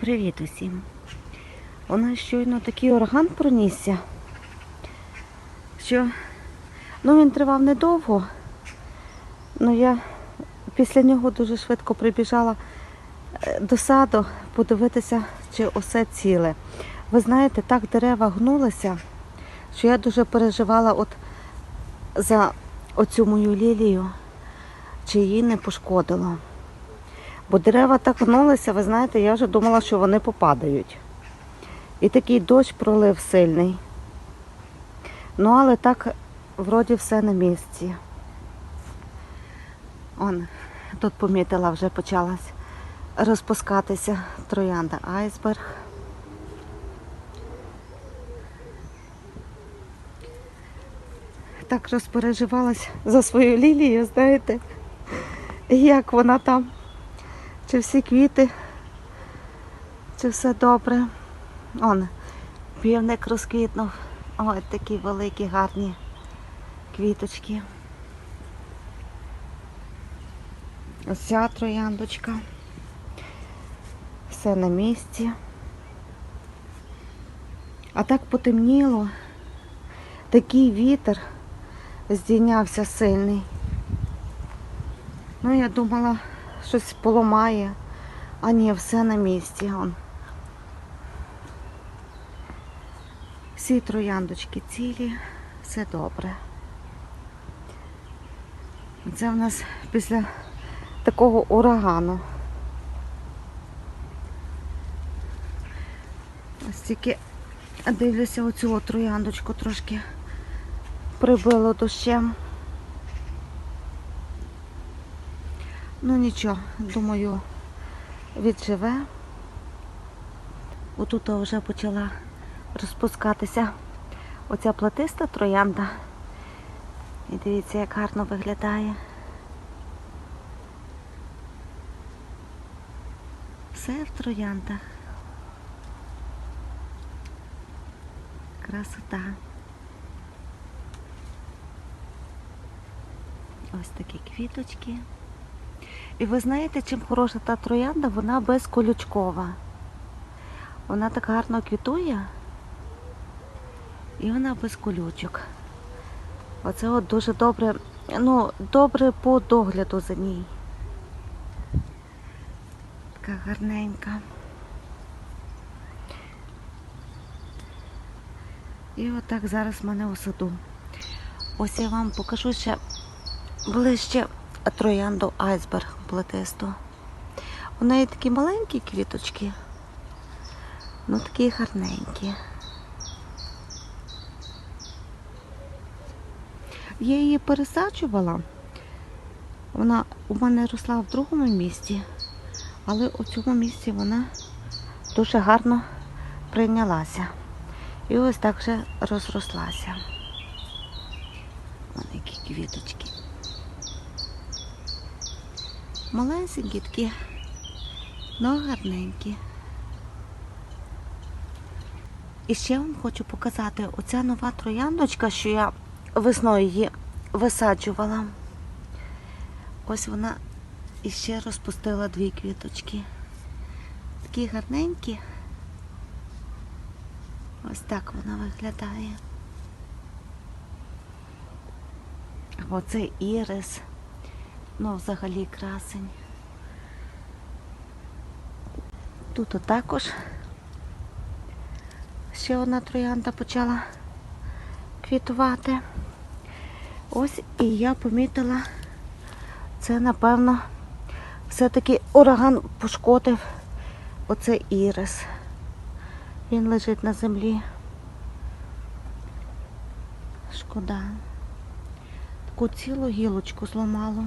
Привіт усім. У нас щойно такий ураган пронісся, що ну, він тривав недовго, але я після нього дуже швидко прибіжала е, до саду подивитися, чи усе ціле. Ви знаєте, так дерева гнулися, що я дуже переживала от за оцю мою лілію, чи її не пошкодило. Бо дерева так гнулися, ви знаєте, я вже думала, що вони попадають. І такий дощ пролив сильний. Ну, але так вроді все на місці. Он, тут помітила, вже почалась розпускатися троянда айсберг. Так розпереживалась за свою лілію, знаєте, як вона там. Чи всі квіти, чи все добре. Он, півник розквітнув. Ой, такі великі, гарні квіточки. Ось ця трояндочка. Все на місці. А так потемніло. Такий вітер здійнявся сильний. Ну, я думала, щось поламає, а ні, все на місці. Он. Всі трояндочки цілі, все добре. Це в нас після такого урагану. Ось тільки дивлюся оцю трояндочку трошки прибило дощем. Ну нічого, думаю, відживе. Отут вже почала розпускатися оця платиста троянда. І дивіться, як гарно виглядає. Все в трояндах. Красота. Ось такі квіточки. І ви знаєте, чим хороша та троянда, вона безколючкова. Вона так гарно квітує. І вона без колючок. Оце от дуже добре, ну, добре по догляду за ній. Така гарненька. І отак зараз в мене у саду. Ось я вам покажу ще ближче троянду айсберг плетисту. У неї такі маленькі квіточки, ну такі гарненькі. Я її пересаджувала. Вона у мене росла в другому місці, але у цьому місці вона дуже гарно прийнялася. І ось так вже розрослася. Ось які квіточки. Малесенькі такі, ну гарненькі. І ще вам хочу показати оця нова трояндочка, що я весною її висаджувала. Ось вона іще розпустила дві квіточки. Такі гарненькі. Ось так вона виглядає. Оце ірис. Ну, взагалі красень. Тут також ще одна троянда почала квітувати. Ось і я помітила, це, напевно, все-таки ураган пошкодив оце ірис. Він лежить на землі. Шкода. Таку цілу гілочку зламало.